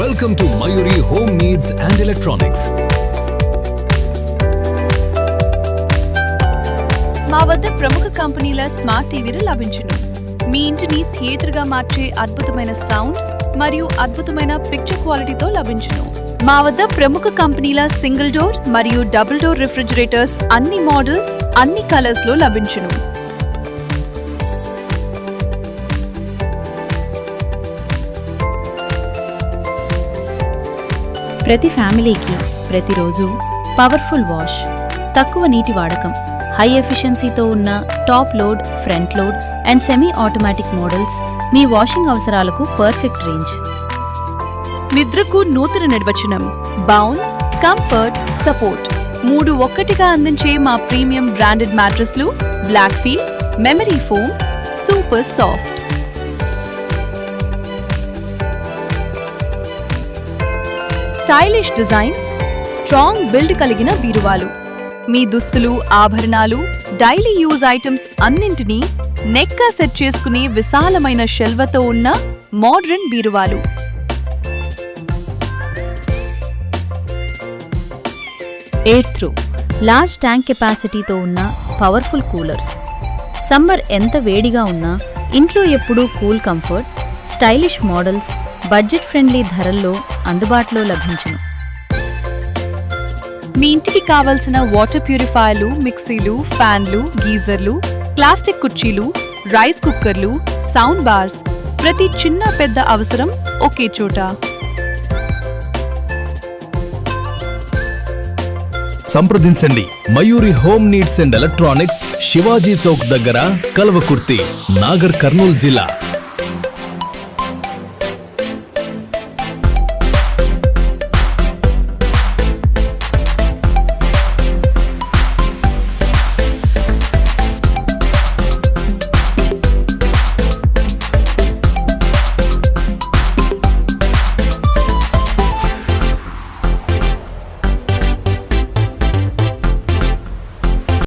Welcome to Mayuri home needs and electronics మా వద్ద ప్రముఖ కంపెనీల స్మార్ట్ టీవీలు లభించును. మీ ఇంటిని థియేటర్గా మార్చే అద్భుతమైన సౌండ్ మరియు అద్భుతమైన పిక్చర్ క్వాలిటీతో లభించును. మా వద్ద ప్రముఖ కంపెనీల సింగిల్ డోర్ మరియు డబుల్ డోర్ రిఫ్రిజిరేటర్స్ అన్ని మోడల్స్ అన్ని కలర్స్లో లభించును. ప్రతి ఫ్యామిలీకి ప్రతిరోజు పవర్ఫుల్ వాష్ తక్కువ నీటి వాడకం హై ఎఫిషియన్సీతో ఉన్న top load front load and semi automatic models me washing అవసరాలకు పర్ఫెక్ట్ రేంజ్. నిద్రకు నూతన నిర్వచనం బౌన్స్ కంఫర్ట్ సపోర్ట్. మూడు ఒక్కటిగా అందించే మా premium branded మ్యాట్రెస్లు black feel memory foam super soft. Stylish designs strong build కలిగిన బీరువాలు. మీ దుస్తులు ఆభరణాలు డైలీ యూజ్ ఐటమ్స్ అన్నింటినీ నెక్కా సెట్ చేసుకునే విశాలమైన షెల్వతో ఉన్న మోడ్రన్ బీరువాలు. ఎయిర్ త్రూ లార్జ్ ట్యాంక్ కెపాసిటీతో ఉన్న పవర్ఫుల్ కూలర్స్. సమ్మర్ ఎంత వేడిగా ఉన్నా ఇంట్లో ఎప్పుడూ cool comfort stylish models budget friendly ధరల్లో అందుబాటులో లభించును. మీ ఇంటికి కావలసిన వాటర్ ప్యూరిఫైర్లు మిక్సీలు ఫ్యాన్లు గీజర్లు ప్లాస్టిక్ కుర్చీలు రైస్ కుక్కర్లు సౌండ్ బార్స్ ప్రతి చిన్న పెద్ద అవసరం ఒకే చోట. సంప్రదించండి. Mayuri home needs and electronics Shivaji Chowk దగ్గర కల్వకుర్తి నాగర్ కర్నూల్ జిల్లా.